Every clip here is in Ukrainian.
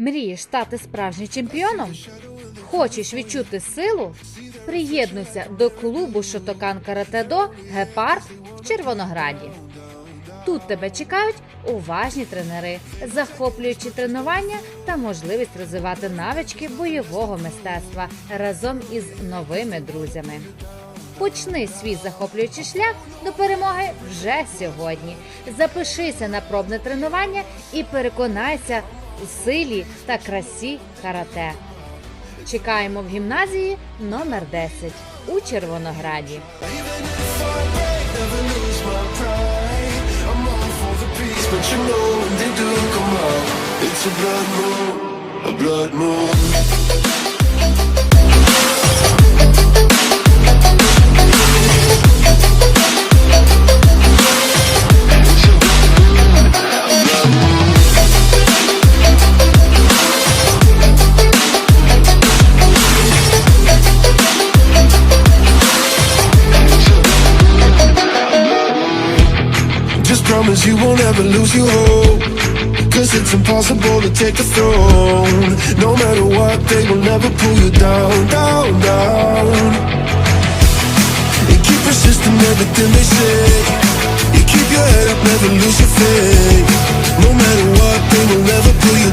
Мрієш стати справжнім чемпіоном? Хочеш відчути силу? Приєднуйся до клубу Шотокан Каратедо Гепард в Червонограді. Тут тебе чекають уважні тренери, захоплюючі тренування та можливість розвивати навички бойового мистецтва разом із новими друзями. Почни свій захоплюючий шлях до перемоги вже сьогодні. Запишися на пробне тренування і переконайся у силі та красі карате. Чекаємо в гімназії номер 10 у Червонограді. It's a blood moon, a blood moon. Promise you won't ever lose your hope. Cause it's impossible to take the throne. No matter what, they will never pull you down, down, down. And keep persisting everything they say. You keep your head up, never lose your faith. No matter what, they will never pull you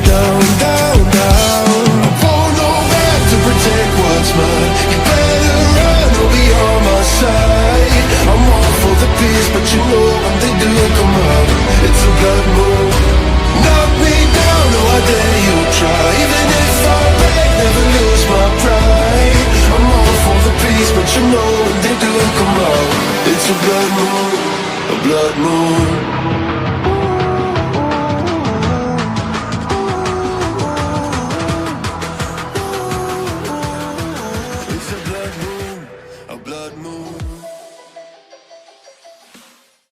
a blood moon.